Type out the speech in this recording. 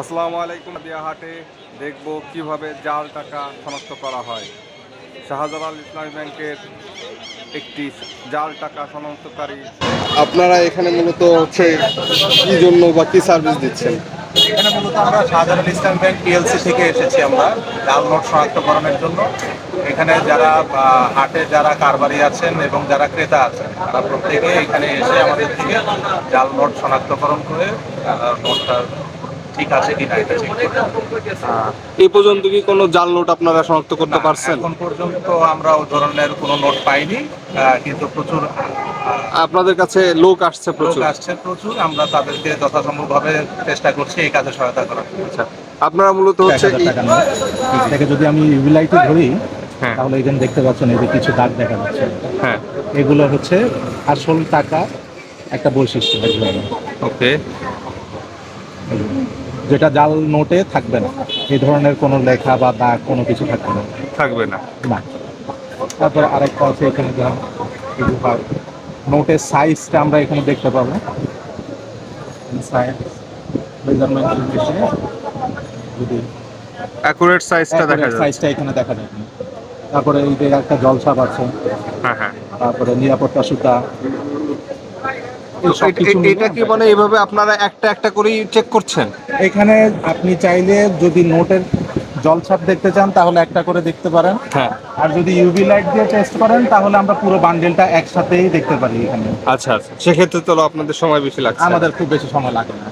আসসালামু আলাইকুম দিয়া হাটে দেখব কীভাবে জাল টাকা শনাক্ত করা হয়। শাহজালাল ইসলামী ব্যাংকের একটি জাল টাকা শনাক্তকারী। আপনারা এখানে মূলত হচ্ছে কি জন্য বা কি সার্ভিস দিচ্ছেন? এখানে মূলত আমরা শাহজালাল ইসলাম ব্যাংক পিএলসি থেকে এসেছি আমরা জাল নোট শনাক্তকরণের জন্য। এখানে যারা হাটে যারা কারবারি আছেন এবং যারা ক্রেতা আছেন তারা প্রত্যেকে এখানে এসে আমাদের থেকে জাল নোট শনাক্তকরণ করে নোটটা ঠিক আছে কিনা এটা চেক এই পর্যন্ত কি কোনো জাল নোট আপনারা শনাক্ত করতে পারছেন? এখন পর্যন্ত আমরা ওই ধরনের কোনো নোট পাইনি কিন্তু প্রচুর আপনাদের কাছে লোক আসছে লোক প্রচুর। আসছে প্রচুর আমরা তাদেরকে যথাসম্ভবভাবে চেষ্টা করছি এই কাজে সহায়তা করার। আচ্ছা আপনারা মূলত হচ্ছে হাজার এই-। এটাকে যদি আমি ইউভি লাইটে ধরি হ্যাঁ। তাহলে এখানে দেখতে পাচ্ছেন এই যে কিছু দাগ দেখা যাচ্ছে। হ্যাঁ। এগুলো হচ্ছে আসল টাকা একটা বৈশিষ্ট্য ধরনের। ওকে যেটা জাল নোটে থাকবে না। এই ধরনের কোনো লেখা বা দাগ কোনো কিছু থাকবে না। থাকবে না। না। তারপর আরেকটা আছে এখানে নোটের সাইজটা আমরা এখানে দেখতে পাবো। সাইজ মেজারমেন্ট যদি অ্যাকুরেট সাইজটা দেখা যায় সাইজটা এখানে দেখা যাবে। তারপরে এই যে একটা জলসাপ আছে। হ্যাঁ হ্যাঁ। তারপরে নিরাপত্তা সুতা। এটা কি মানে এইভাবে আপনারা একটা একটা করেই চেক করছেন? এখানে আপনি চাইলে যদি নোটের জলছাপ দেখতে চান তাহলে একটা করে দেখতে পারেন। হ্যাঁ। আর যদি ইউভি লাইট দিয়ে টেস্ট করেন তাহলে আমরা পুরো বান্ডেলটা একসাথেই দেখতে পারি এখানে। আচ্ছা আচ্ছা। সেক্ষেত্রে তো আপনাদের সময় বেশি লাগছে। আমাদের খুব বেশি সময় লাগে না।